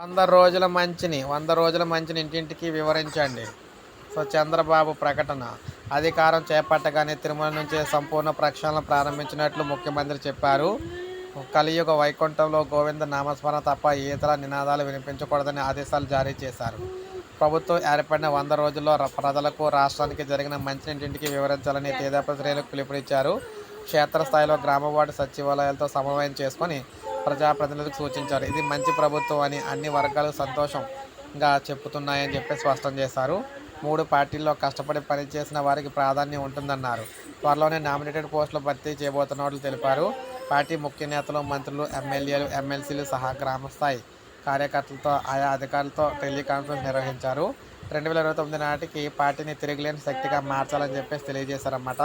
వంద రోజుల మంచిని వంద రోజుల మంచిని ఇంటింటికి వివరించండి. సో చంద్రబాబు ప్రకటన. అధికారం చేపట్టగానే తిరుమల నుంచి సంపూర్ణ ప్రక్షాళన ప్రారంభించినట్లు ముఖ్యమంత్రి చెప్పారు. కలియుగ వైకుంఠంలో గోవింద నామస్మరణ తప్ప ఇతర నినాదాలు వినిపించకూడదని ఆదేశాలు జారీ చేశారు. ప్రభుత్వం ఏర్పడిన వంద రోజుల్లో ప్రజలకు రాష్ట్రానికి జరిగిన మంచి ఇంటింటికి వివరించాలని తేదాప శ్రేణులకు పిలుపునిచ్చారు. క్షేత్రస్థాయిలో గ్రామ వార్డు సచివాలయాలతో సమన్వయం చేసుకొని ప్రజాప్రతినిధులకు సూచించారు. ఇది మంచి ప్రభుత్వం అని అన్ని వర్గాలు సంతోషంగా చెప్పుతున్నాయని చెప్పి స్పష్టం చేశారు. మూడు పార్టీల్లో కష్టపడి పనిచేసిన వారికి ప్రాధాన్యం ఉంటుందన్నారు. త్వరలోనే నామినేటెడ్ పోస్టులు భర్తీ చేయబోతున్నట్లు తెలిపారు. పార్టీ ముఖ్య నేతలు మంత్రులు ఎమ్మెల్యేలు ఎమ్మెల్సీలు సహా గ్రామస్థాయి కార్యకర్తలతో ఆయా అధికారులతో టెలికాన్ఫరెన్స్ నిర్వహించారు. రెండు వేల ఇరవై తొమ్మిది నాటికి పార్టీని తిరిగిలేని శక్తిగా మార్చాలని చెప్పేసి తెలియజేశారన్నమాట.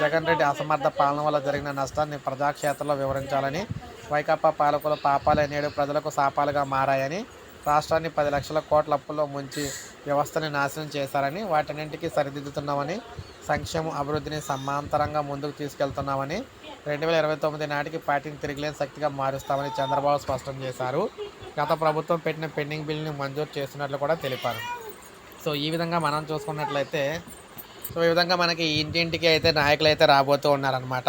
జగన్ రెడ్డి అసమర్థ పాలన వల్ల జరిగిన నష్టాన్ని ప్రజాక్షేత్రంలో వివరించాలని వైకాపా పాలకుల పాపాలే నేడు ప్రజలకు శాపాలుగా మారాయని రాష్ట్రాన్ని పది లక్షల కోట్ల అప్పుల్లో ముంచి వ్యవస్థని నాశనం చేశారని వాటన్నింటికీ సరిదిద్దుతున్నామని సంక్షేమ అభివృద్ధిని సమాంతరంగా ముందుకు తీసుకెళ్తున్నామని రెండు వేల ఇరవై తొమ్మిది నాటికి పార్టీని తిరిగిలేని శక్తిగా మారుస్తామని చంద్రబాబు స్పష్టం చేశారు. గత ప్రభుత్వం పెట్టిన పెండింగ్ బిల్లుని మంజూరు చేస్తున్నట్లు కూడా తెలిపారు. సో ఈ విధంగా మనం చూసుకున్నట్లయితే సో ఈ విధంగా మనకి ఇంటింటికి అయితే నాయకులు అయితే రాబోతూ ఉన్నారనమాట